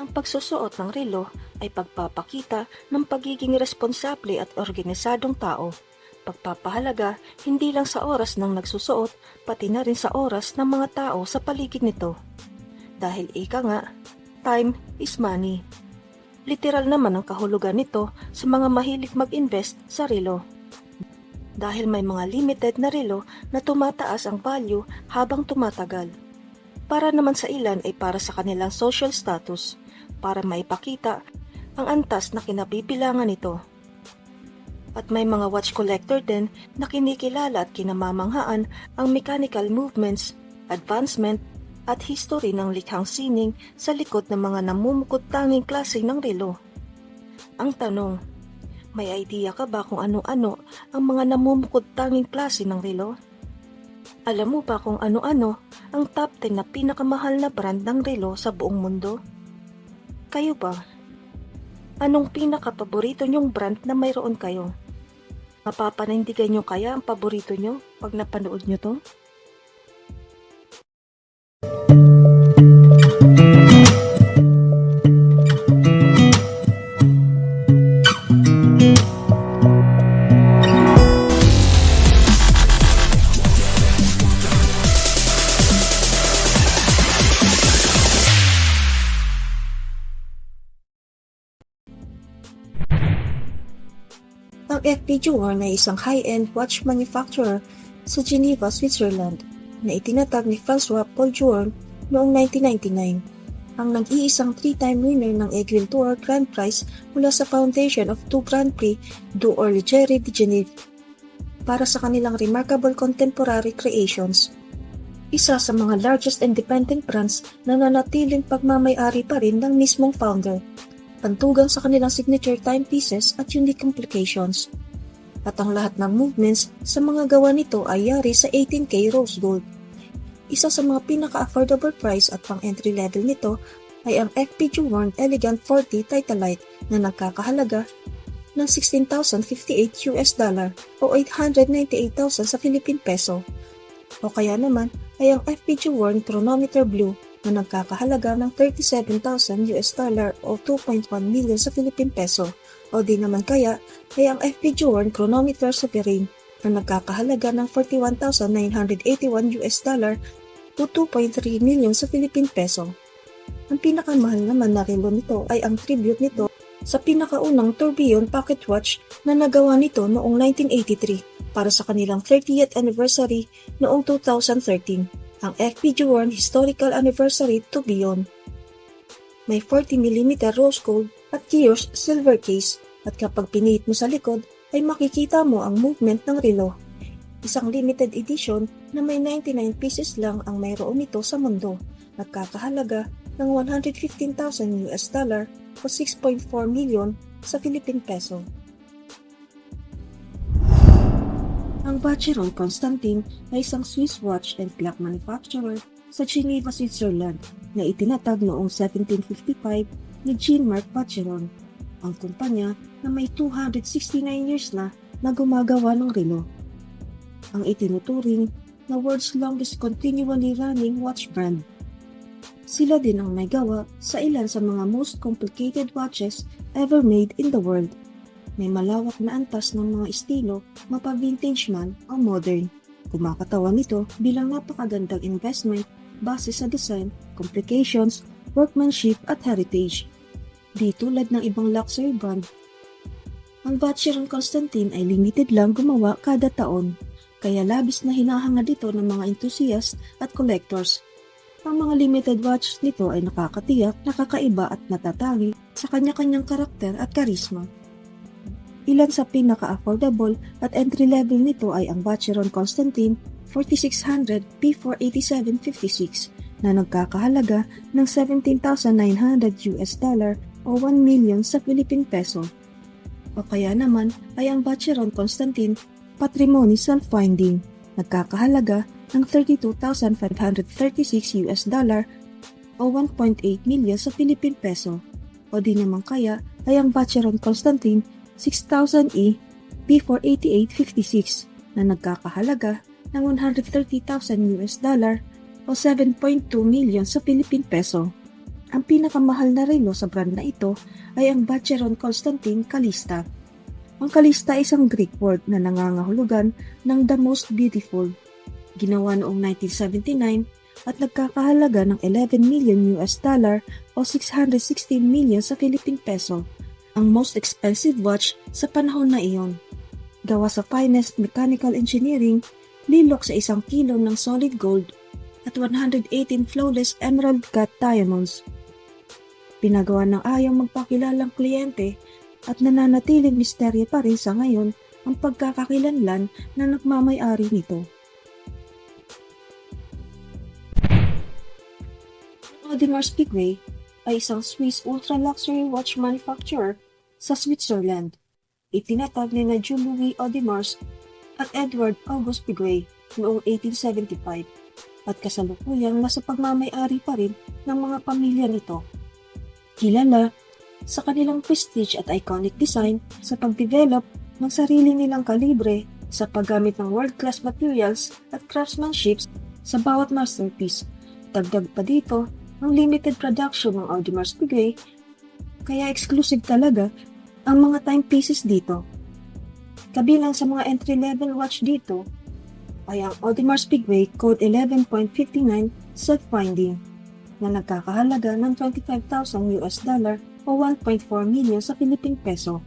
Ang pagsusuot ng relo ay pagpapakita ng pagiging responsable at organisadong tao. Pagpapahalaga hindi lang sa oras ng nagsusuot, pati na rin sa oras ng mga tao sa paligid nito. Dahil ika nga, time is money. Literal naman ang kahulugan nito sa mga mahilig mag-invest sa relo. Dahil may mga limited na relo na tumataas ang value habang tumatagal. Para naman sa ilan ay para sa kanilang social status, para maipakita ang antas na kinabibilangan nito. At may mga watch collector din na kinikilala at kinamamanghaan ang mechanical movements, advancement, at history ng likhang sining sa likod ng mga namumukod tanging klase ng relo. Ang tanong, may idea ka ba kung ano-ano ang mga namumukod tanging klase ng relo? Alam mo ba kung ano-ano ang top 10 na pinakamahal na brand ng relo sa buong mundo? Kayo ba? Anong pinaka-paborito nyong brand na mayroon kayo? Mapapanindigan nyo kaya ang paborito nyo pag napanood nyo to? Jouan ay isang high-end watch manufacturer sa Geneva, Switzerland na itinatag ni François Paul Jouan noong 1999. Ang nag-iisang three-time winner ng Aiguille Tour Grand Prize mula sa Foundation of Two Grand Prix du Orligere de Genève para sa kanilang remarkable contemporary creations. Isa sa mga largest independent brands na nanatiling pagmamayari pa rin ng mismong founder pantugang sa kanilang signature timepieces at unique complications. At ang lahat ng movements sa mga gawa nito ay yari sa 18K rose gold. Isa sa mga pinaka-affordable price at pang-entry level nito ay ang FPG Worn Elegant 40 Titanite na nagkakahalaga ng 16,058 US dollar o 898,000 sa Philippine peso. O kaya naman ay ang FPG Worn Chronometer Blue na nagkakahalaga ng 37,000 US dollar o 2.1 million sa Philippine peso o di naman kaya ay ang FP Journ Chronometer Sovereign na nagkakahalaga ng 41,981 US dollar o 2.3 million sa Philippine peso. Ang pinakamahal naman na relo nito ay ang tribute nito sa pinakaunang tourbillon pocket watch na nagawa nito noong 1983 para sa kanilang 30th anniversary noong 2013 ang FPG Worn Historical Anniversary to Beyond. May 40mm rose gold at Kios silver case at kapag pinihit mo sa likod ay makikita mo ang movement ng relo. Isang limited edition na may 99 pieces lang ang mayroon nito sa mundo nagkakahalaga ng 115,000 US dollar o 6.4 million sa Philippine peso. Ang Vacheron Constantin ay isang Swiss watch and clock manufacturer sa Geneva, Switzerland na itinatag noong 1755 ni Jean-Marc Vacheron, ang kumpanya na may 269 years na na gumagawa ng relo. Ang itinuturing na world's longest continually running watch brand. Sila din ang may gawa sa ilan sa mga most complicated watches ever made in the world may malawak na antas ng mga estilo, mapa-vintage man o modern. Kumakatawan nito bilang napakagandang investment base sa design, complications, workmanship at heritage. Di tulad ng ibang luxury brand. Ang Vacheron Constantin ay limited lang gumawa kada taon, kaya labis na hinahanga dito ng mga enthusiast at collectors. Ang mga limited watches nito ay nakakatiyak, nakakaiba at natatangi sa kanya-kanyang karakter at karisma. Ilan sa pinaka-affordable at entry-level nito ay ang Vacheron Constantin 4600 P48756 na nagkakahalaga ng 17,900 US dollar o 1 million sa Philippine peso. O kaya naman ay ang Vacheron Constantin Patrimony Self-Finding nagkakahalaga ng 32,536 US dollar o 1.8 million sa Philippine peso. O di naman kaya ay ang Vacheron Constantin 6000E P48856 na nagkakahalaga ng 130,000 US dollar o 7.2 million sa Philippine peso. Ang pinakamahal na relo sa brand na ito ay ang Vacheron Constantine Calista. Ang Calista ay isang Greek word na nangangahulugan ng the most beautiful. Ginawa noong 1979 at nagkakahalaga ng 11 million US dollar o 616 million sa Philippine peso. Ang most expensive watch sa panahon na iyon. Gawa sa finest mechanical engineering, lilok sa isang kilo ng solid gold at 118 flawless emerald cut diamonds. Pinagawa ng ayaw magpakilalang kliyente at nananatiling misteryo pa rin sa ngayon ang pagkakakilanlan na nagmamay-ari nito. Audemars Piguet ay isang Swiss ultra-luxury watch manufacturer sa Switzerland. Itinatag ni na Jules-Louis Audemars at Edward August Piguet noong 1875 at kasalukuyang nasa pagmamay-ari pa rin ng mga pamilya nito. Kilala sa kanilang prestige at iconic design sa pagdevelop ng sarili nilang kalibre sa paggamit ng world-class materials at craftsmanship sa bawat masterpiece. Dagdag pa dito ang limited production ng Audemars Piguet kaya exclusive talaga ang mga timepieces dito. Kabilang sa mga entry-level watch dito ay ang Audemars Piguet Code 11.59 Self-Finding na nagkakahalaga ng 25,000 US dollar o 1.4 million sa Philippine peso.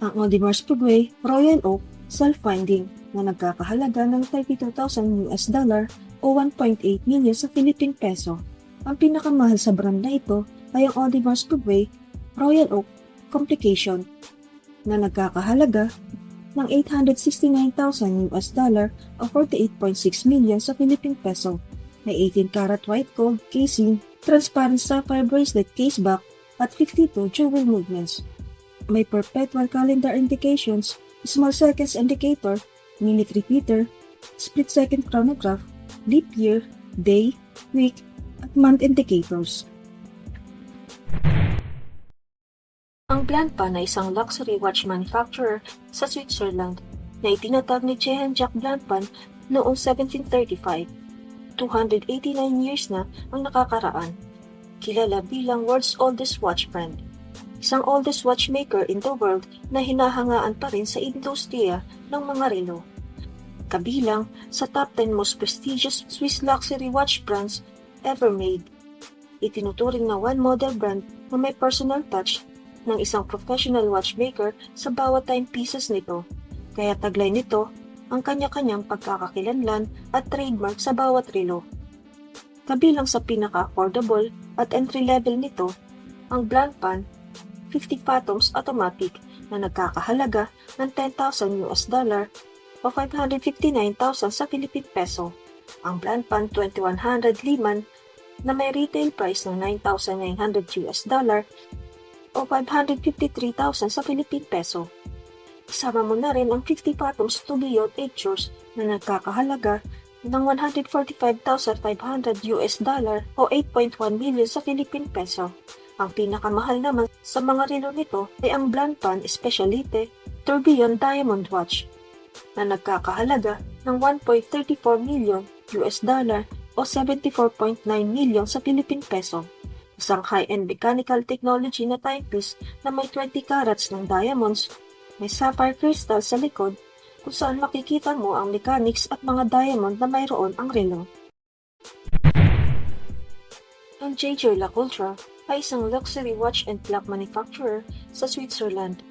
Ang Audemars Piguet Royal Oak Self-Finding na nagkakahalaga ng 32,000 US dollar o 1.8 million sa Philippine peso. Ang pinakamahal sa brand na ito ay ang Audemars Piguet Royal Oak Complication na nagkakahalaga ng 869,000 US dollar o 48.6 million sa Philippine peso. May 18 karat white gold casing, transparent sapphire bracelet case back at 52 jewel movements. May perpetual calendar indications, small seconds indicator, minute repeater, split second chronograph, leap year, day, week, at month indicators. Ang Blancpain ay isang luxury watch manufacturer sa Switzerland na itinatag ni Jehan Jacques Blancpain noong 1735. 289 years na ang nakakaraan. Kilala bilang world's oldest watch brand. Isang oldest watchmaker in the world na hinahangaan pa rin sa industriya ng mga relo. Kabilang sa top 10 most prestigious Swiss luxury watch brands ever made. Itinuturing na one model brand na may personal touch ng isang professional watchmaker sa bawat timepieces nito. Kaya taglay nito ang kanya-kanyang pagkakakilanlan at trademark sa bawat relo. Kabilang sa pinaka-affordable at entry-level nito, ang Blancpain 50 Phantoms Automatic na nagkakahalaga ng 10,000 US dollar o 559,000 sa Philippine peso. Ang Blancpain 2100 Lehman na may retail price ng 9,900 US dollar o 553,000 sa Philippine peso. Isama mo na rin ang 50 Phantoms to Beyond Pictures na nagkakahalaga ng 145,500 US dollar o 8.1 million sa Philippine peso. Ang pinakamahal naman sa mga relo nito ay ang Blancpain Specialite Tourbillon Diamond Watch na nagkakahalaga ng 1.34 million US dollar o 74.9 million sa Philippine peso. Isang high-end mechanical technology na timepiece na may 20 carats ng diamonds, may sapphire crystal sa likod kung saan makikita mo ang mechanics at mga diamond na mayroon ang relo. Ang Jaeger LaCoultre ay isang luxury watch and clock manufacturer sa Switzerland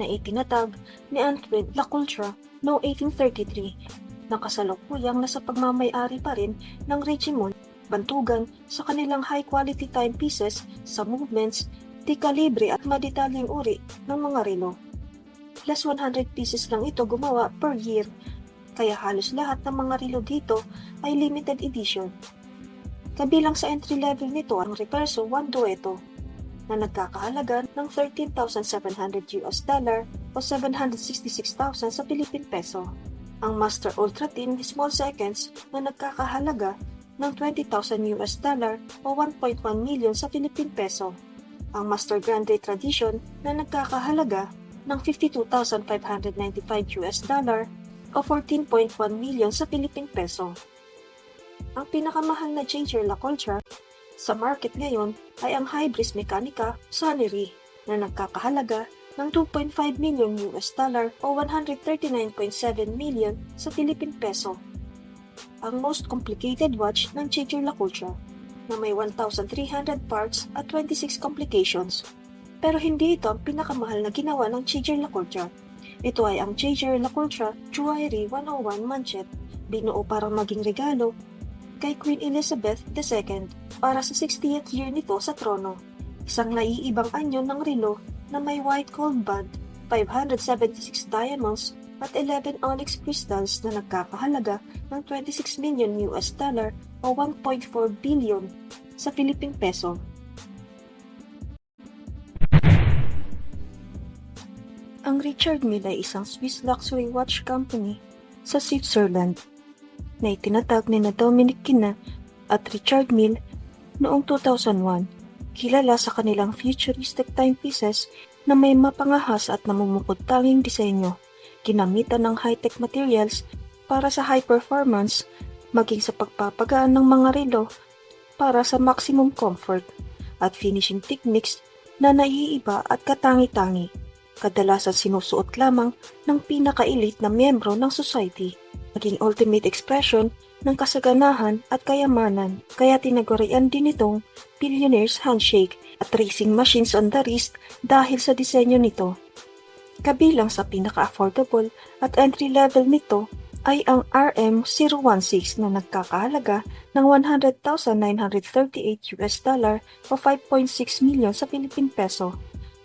na itinatag ni Antoine LaCoultre noong 1833 na kasalukuyang nasa pagmamayari pa rin ng Regimon bantugan sa kanilang high-quality timepieces sa movements, di kalibre at madetalyeng uri ng mga relo. Plus 100 pieces lang ito gumawa per year, kaya halos lahat ng mga relo dito ay limited edition. Kabilang sa entry level nito ang Reverso 1 Dueto na nagkakahalaga ng 13,700 US dollar o 766,000 sa Philippine peso. Ang Master Ultra Thin Small Seconds na nagkakahalaga ng 20,000 US dollar o 1.1 million sa Philippine peso. Ang Master Grande Tradition na nagkakahalaga ng 52,595 US dollar o 14.1 million sa Philippine peso. Ang pinakamahal na Jaeger LaCoultre Sa market ngayon ay ang Hybris Mechanica Sonnery na nagkakahalaga ng 2.5 million US dollar o 139.7 million sa Philippine peso. Ang most complicated watch ng Jaeger LaCoultre na may 1,300 parts at 26 complications. Pero hindi ito ang pinakamahal na ginawa ng Jaeger LaCoultre. Ito ay ang Jaeger LaCoultre Jewelry 101 Manchet, binuo para maging regalo kay Queen Elizabeth II para sa 60th year nito sa trono. Isang naiibang anyo ng relo na may white gold band, 576 diamonds at 11 onyx crystals na nagkakahalaga ng 26 million US dollar o 1.4 billion sa Philippine peso. Ang Richard Mille ay isang Swiss luxury watch company sa Switzerland na itinatag ni na Dominic Kina at Richard Mille noong 2001. Kilala sa kanilang futuristic timepieces na may mapangahas at namumukod tanging disenyo, ginamitan ng high-tech materials para sa high performance, maging sa pagpapagaan ng mga relo para sa maximum comfort, at finishing techniques na naiiba at katangi-tangi. Kadalasan sinusuot lamang ng pinaka-elite na miyembro ng society, maging ultimate expression ng kasaganahan at kayamanan, kaya tinagurian din itong billionaire's handshake at racing machines on the wrist dahil sa disenyo nito. Kabilang sa pinaka-affordable at entry-level nito ay ang RM016 na nagkakahalaga ng 100,938 US dollar o 5.6 million sa Philippine peso.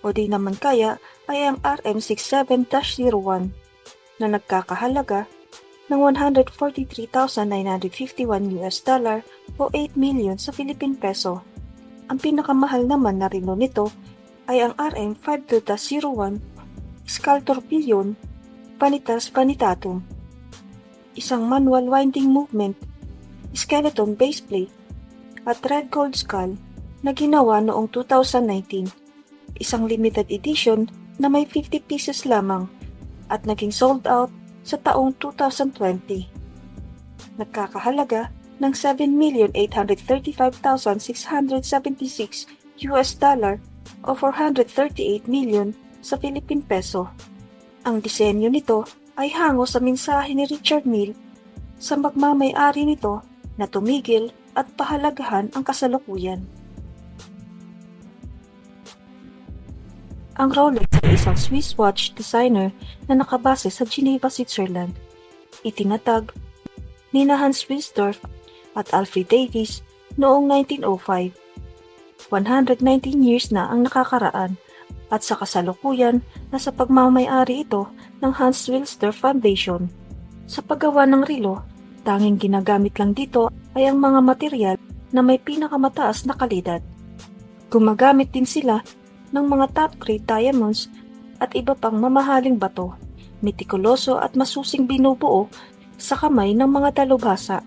O di naman kaya ay ang RM67-01 na nagkakahalaga ng 143,951 US dollar o 8 million sa Philippine peso. Ang pinakamahal naman na relo nito ay ang RM52-01 Sculptor Pillion Vanitas Vanitatum. Isang manual winding movement, skeleton baseplate, at red gold skull na ginawa noong 2019. Isang limited edition na may 50 pieces lamang at naging sold out sa taong 2020. Nagkakahalaga ng 7,835,676 US dollar o 438 million sa Philippine peso. Ang disenyo nito ay hango sa mensahe ni Richard Mille sa magmamay-ari nito na tumigil at pahalagahan ang kasalukuyan. Ang Rolex ay isang Swiss watch designer na nakabase sa Geneva, Switzerland. Itinatag ni Hans Wilsdorf at Alfred Davis noong 1905. 119 years na ang nakakaraan at sa kasalukuyan nasa pagmamayari ito ng Hans Wilsdorf Foundation. Sa paggawa ng relo, tanging ginagamit lang dito ay ang mga material na may pinakamataas na kalidad. Gumagamit din sila ng mga top grade diamonds at iba pang mamahaling bato, mitikuloso at masusing binubuo sa kamay ng mga dalubhasa.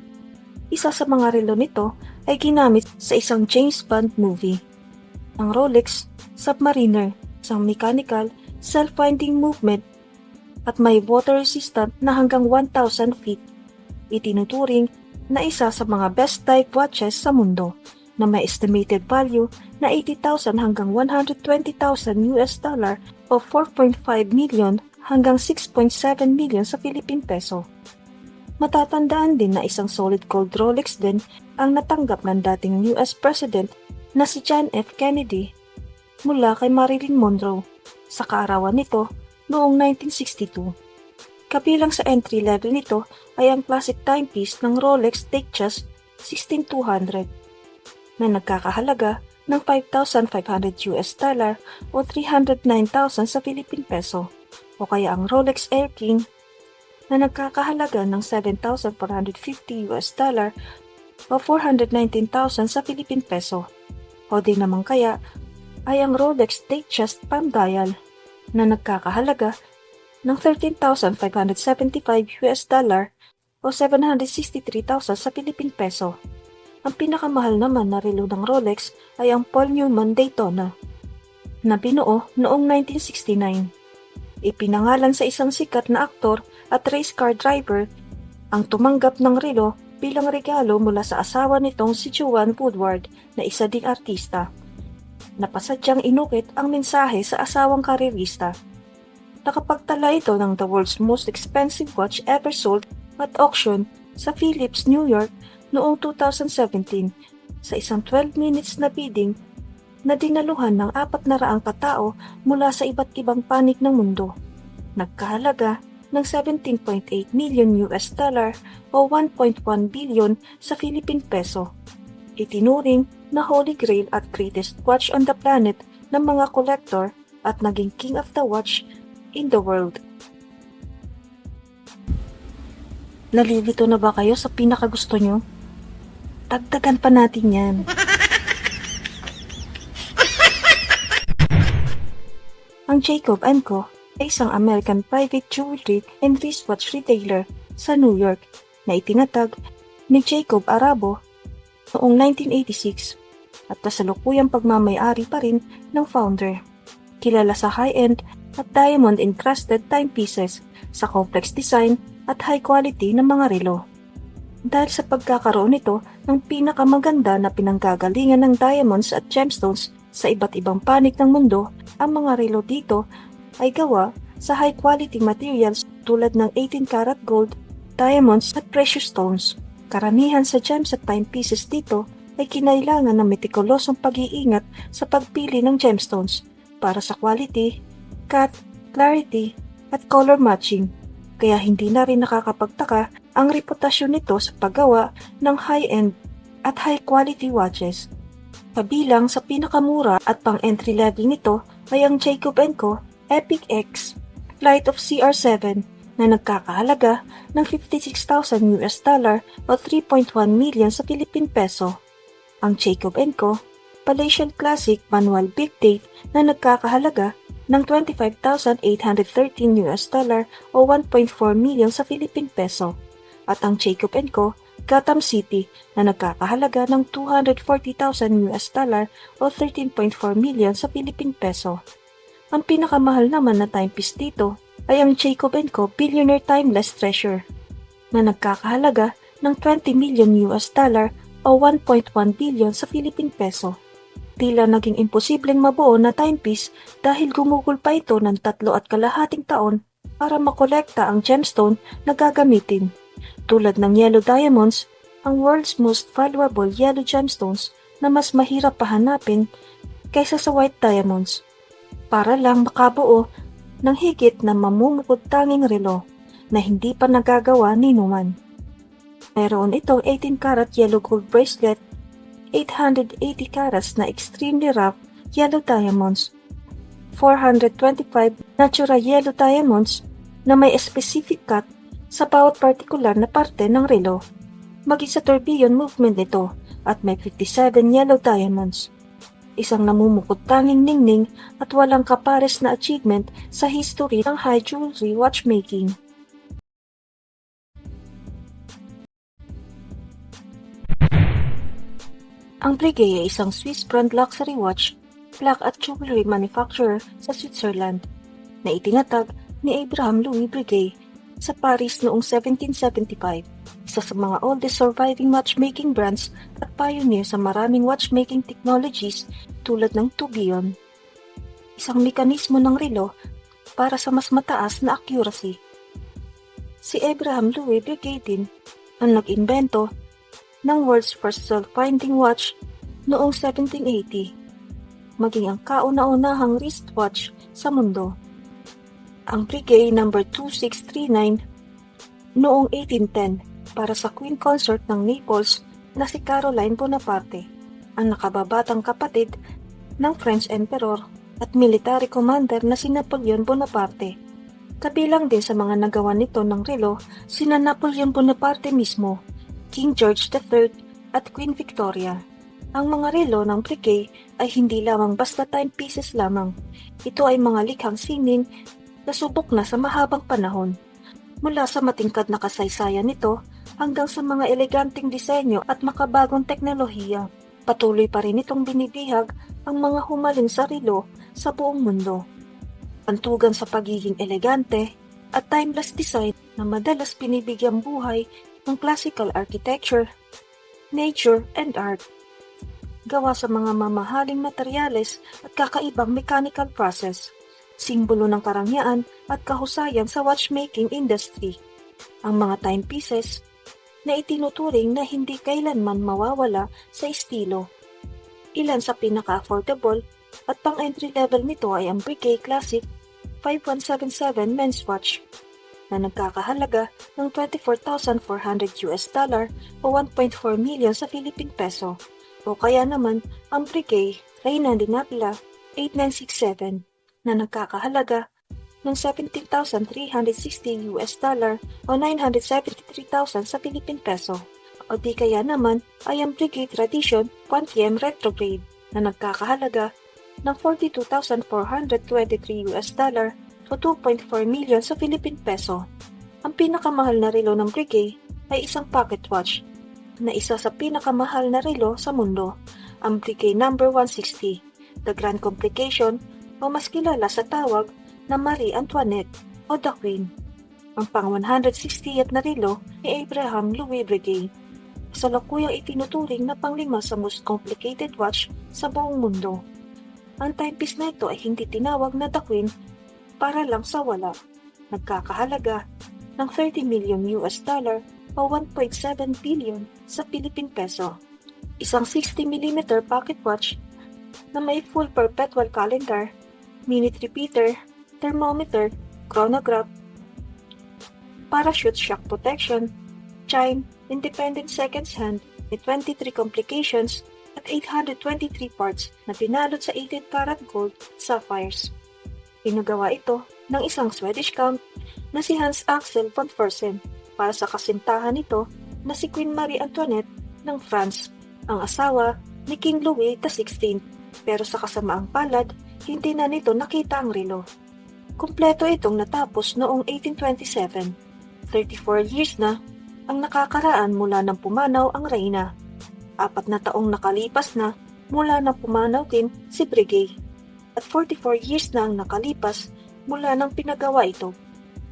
Isa sa mga relo nito ay ginamit sa isang James Bond movie. Ang Rolex Submariner, isang mechanical, self-winding movement at may water resistant na hanggang 1,000 feet. Itinuturing na isa sa mga best type watches sa mundo na may estimated value na 80,000 hanggang 120,000 US dollar o 4.5 million hanggang 6.7 million sa Philippine peso. Matatandaan din na isang solid gold Rolex din ang natanggap ng dating US President na si John F. Kennedy mula kay Marilyn Monroe sa kaarawan nito noong 1962. Kabilang sa entry level nito ay ang classic timepiece ng Rolex Datejust 16200 na nagkakahalaga ng 5,500 US dollar o 309,000 sa Philippine peso o kaya ang Rolex Air King na nagkakahalaga ng 7,450 US dollar o 419,000 sa Philippine peso o di naman kaya ay ang Rolex Datejust Palm Dial na nagkakahalaga ng 13,575 US dollar o 763,000 sa Philippine peso. Ang pinakamahal naman na relo ng Rolex ay ang Paul Newman Daytona na binuo noong 1969. Ipinangalan sa isang sikat na aktor at race car driver ang tumanggap ng relo bilang regalo mula sa asawa nitong si Joanne Woodward na isa ding artista. Napasadyang inukit ang mensahe sa asawang karerista. Nakapagtala ito ng the world's most expensive watch ever sold at auction sa Philips, New York noong 2017 sa isang 12 minutes na bidding na dinaluhan ng apat na raang katao mula sa iba't ibang panig ng mundo. Nagkahalaga ng 17.8 million US dollar o 1.1 billion sa Philippine peso. Itinuring na holy grail at greatest watch on the planet ng mga collector at naging king of the watch in the world. Nalilito na ba kayo sa pinakagusto nyo? Dagdagan pa natin yan. Ang Jacob Co. ay isang American private jewelry and wristwatch retailer sa New York na itinatag ni Jacob Arabo noong 1986 at kasalukuyang pagmamayari pa rin ng founder. Kilala sa high-end at diamond encrusted timepieces sa complex design at high quality ng mga relo. Dahil sa pagkakaroon nito ng pinakamaganda na pinanggagalingan ng diamonds at gemstones sa iba't ibang panig ng mundo, ang mga relo dito ay gawa sa high quality materials tulad ng 18 karat gold, diamonds at precious stones. Karamihan sa gems at timepieces dito ay kinailangan ng metikulosong pag-iingat sa pagpili ng gemstones para sa quality, cut, clarity, at color matching. Kaya hindi na rin nakakapagtaka ang reputasyon nito sa paggawa ng high-end at high-quality watches. Kabilang sa pinakamura at pang-entry level nito ay ang Jacob Co. Epic X Flight of CR7 na nagkakahalaga ng 56,000 US dollar o 3.1 million sa Philippine peso. Ang Jacob Co. Palatial Classic Manual Big Date na nagkakahalaga ng 25,813 US dollar o 1.4 million sa Philippine peso. At ang Jacob Co. Gotham City na nagkakahalaga ng 240,000 US dollar o 13.4 million sa Philippine peso. Ang pinakamahal naman na timepiece dito ay ang Jacob Co. Billionaire Timeless Treasure na nagkakahalaga ng 20 million US dollar o 1.1 billion sa Philippine peso. Tila naging imposibleng mabuo na timepiece dahil gumugol pa ito ng tatlo at kalahating taon para makolekta ang gemstone na gagamitin. Tulad ng yellow diamonds, ang world's most valuable yellow gemstones na mas mahirap pahanapin kaysa sa white diamonds para lang makabuo ng higit na mamumukod tanging relo na hindi pa nagagawa ni Numan. Mayroon itong 18 karat yellow gold bracelet, 880 carats na extremely rough yellow diamonds, 425 natural yellow diamonds na may specific cut sa bawat partikular na parte ng relo, maging sa tourbillon movement nito at may 57 yellow diamonds isang namumukod tanging ningning at walang kapares na achievement sa history ng high jewelry watchmaking. Ang Breguet ay isang Swiss brand luxury watch, clock at jewelry manufacturer sa Switzerland na itinatag ni Abraham Louis Breguet sa Paris noong 1775 isa sa mga oldest surviving watchmaking brands at pioneer sa maraming watchmaking technologies tulad ng tourbillon. Isang mekanismo ng relo para sa mas mataas na accuracy. Si Abraham Louis Breguet din ang nag-imbento ng world's first self-winding watch noong 1780, maging ang kauna-unahang wristwatch sa mundo. Ang Breguet number 2639 noong 1810 para sa Queen Consort ng Naples na si Caroline Bonaparte, ang nakababatang kapatid ng French Emperor at military commander na si Napoleon Bonaparte. Kabilang din sa mga nagawa nito ng relo sina Napoleon Bonaparte mismo, King George III at Queen Victoria. Ang mga relo ng Breguet ay hindi lamang basta timepieces lamang. Ito ay mga likhang sining na subok na sa mahabang panahon. Mula sa matingkad na kasaysayan nito hanggang sa mga eleganteng disenyo at makabagong teknolohiya. Patuloy pa rin itong binibihag ang mga humaling sarilo sa buong mundo. Pantugan sa pagiging elegante at timeless design na madalas binibigyang buhay ng classical architecture, nature, and art. Gawa sa mga mamahaling materyales at kakaibang mechanical process, simbolo ng karangyaan at kahusayan sa watchmaking industry. Ang mga timepieces na itinuturing na hindi kailanman mawawala sa estilo. Ilan sa pinaka-affordable at pang-entry level nito ay ang Breguet Classic 5177 men's watch na nagkakahalaga ng 24,400 US dollar o 1.4 million sa Philippine peso o kaya naman ang Breguet Reina de Napla 8967 na nagkakahalaga ng 17,360 US dollar o 973,000 sa Philippine peso o di kaya naman ay ang Breguet Tradition Quantium Retrograde na nagkakahalaga ng 42,423 US dollar o 2.4 million sa Philippine peso. Ang pinakamahal na relo ng Breguet ay isang pocket watch na isa sa pinakamahal na relo sa mundo, ang Breguet number 160, the Grand Complication o mas kilala sa tawag na Marie Antoinette o The Queen. Ang pang 160th na relo ni Abraham Louis Breguet. Sa lakuyang itinuturing na panglima sa most complicated watch sa buong mundo. Ang timepiece na ito ay hindi tinawag na The Queen para lang sa wala. Nagkakahalaga ng 30 million US dollar o 1.7 billion sa Philippine peso. Isang 60mm pocket watch na may full perpetual calendar, minute repeater, thermometer, chronograph, parachute shock protection, chime, independent seconds hand, with 23 complications at 823 parts na pinalot sa 18 karat gold sapphires. Pinagawa ito ng isang Swedish Count na si Hans Axel von Fersen para sa kasintahan nito na si Queen Marie Antoinette ng France, ang asawa ni King Louis XVI. Pero sa kasamaang palad, hindi na nito nakita ang relo. Kumpleto itong natapos noong 1827. 34 years na ang nakakaraan mula nang pumanaw ang reyna. Apat na taong nakalipas na mula nang pumanaw din si Breguet at 44 years na ang nakalipas mula nang pinagawa ito.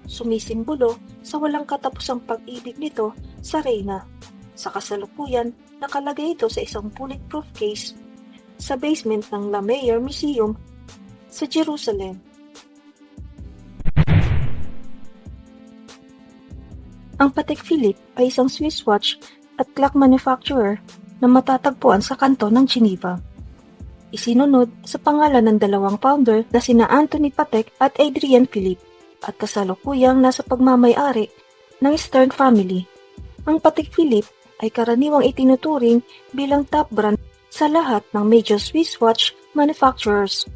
Sumisimbolo sa walang katapusang pag-ibig nito sa Reyna. Sa kasalukuyan, nakalagay ito sa isang bulletproof case sa basement ng La Meyer Museum sa Jerusalem. Ang Patek Philippe ay isang Swiss watch at clock manufacturer na matatagpuan sa kanto ng Geneva isinunod sa pangalan ng dalawang founder na sina Anthony Patek at Adrian Philippe at kasalukuyang nasa pagmamayari ng Stern family. Ang Patek Philippe ay karaniwang itinuturing bilang top brand sa lahat ng major Swiss watch manufacturers.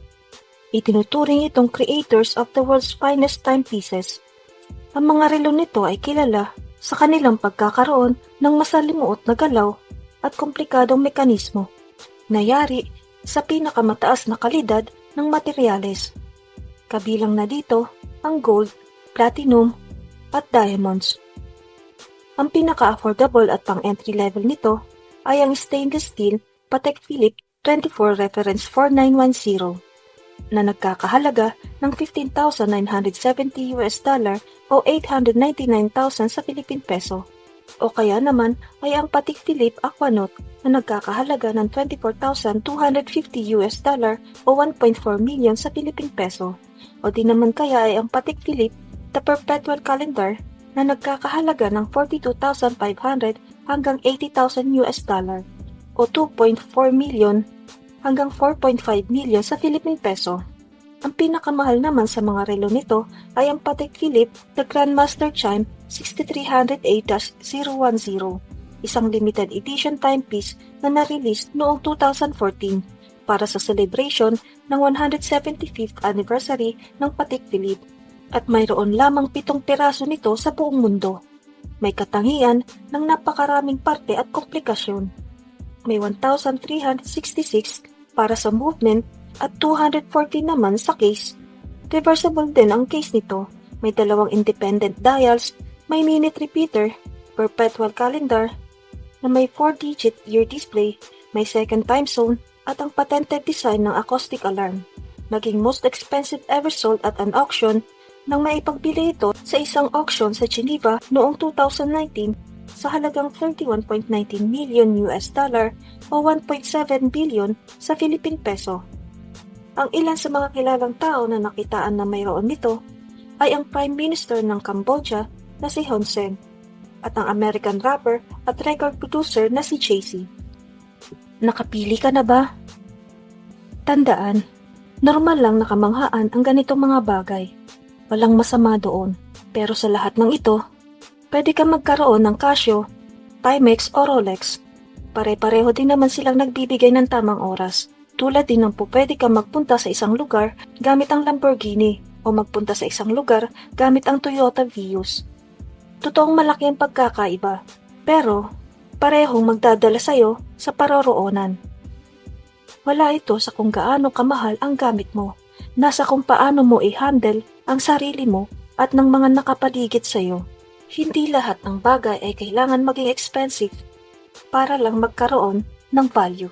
Itinuturing itong creators of the world's finest timepieces. Ang mga relo nito ay kilala sa kanilang pagkakaroon ng masalimuot na galaw at komplikadong mekanismo. Nayari sa pinakamataas na kalidad ng materyales. Kabilang na dito ang gold, platinum, at diamonds. Ang pinaka-affordable at pang-entry level nito ay ang stainless steel Patek Philippe 24 Reference 4910 na nagkakahalaga ng 15,970 US dollar o 899,000 sa Philippine peso o kaya naman ay ang Patek Philippe Aquanaut na nagkakahalaga ng 24,250 US dollar o 1.4 million sa Philippine peso. O di naman kaya ay ang Patek Philippe The Perpetual Calendar na nagkakahalaga ng 42,500 hanggang 80,000 US dollar o 2.4 million hanggang 4.5 million sa Philippine peso. Ang pinakamahal naman sa mga relo nito ay ang Patek Philippe The Grandmaster Chime 6308-010, isang limited edition timepiece na na-release noong 2014 para sa celebration ng 175th anniversary ng Patek Philippe at mayroon lamang pitong piraso nito sa buong mundo. May katangian ng napakaraming parte at komplikasyon. May 1,366 para sa movement at 240 naman sa case. Reversible din ang case nito. May dalawang independent dials, may minute repeater, perpetual calendar, na may 4-digit year display, may second time zone, at ang patented design ng acoustic alarm. Naging most expensive ever sold at an auction nang maipagbili ito sa isang auction sa Geneva noong 2019 sa halagang 31.19 million US dollar o 1.7 billion sa Philippine peso. Ang ilan sa mga kilalang tao na nakitaan na mayroon nito ay ang Prime Minister ng Cambodia na si Hun Sen at ang American rapper at record producer na si Jay-Z. Nakapili ka na ba? Tandaan, normal lang nakamanghaan ang ganitong mga bagay. Walang masama doon. Pero sa lahat ng ito, pwede ka magkaroon ng Casio, Timex o Rolex. Pare-pareho din naman silang nagbibigay ng tamang oras. Tulad din ng po pwede ka magpunta sa isang lugar gamit ang Lamborghini o magpunta sa isang lugar gamit ang Toyota Vios. Totoong malaki ang pagkakaiba, pero parehong magdadala sa'yo sa paroroonan. Wala ito sa kung gaano kamahal ang gamit mo. Nasa kung paano mo i-handle ang sarili mo at ng mga nakapaligid sa'yo. Hindi lahat ng bagay ay kailangan maging expensive para lang magkaroon ng value.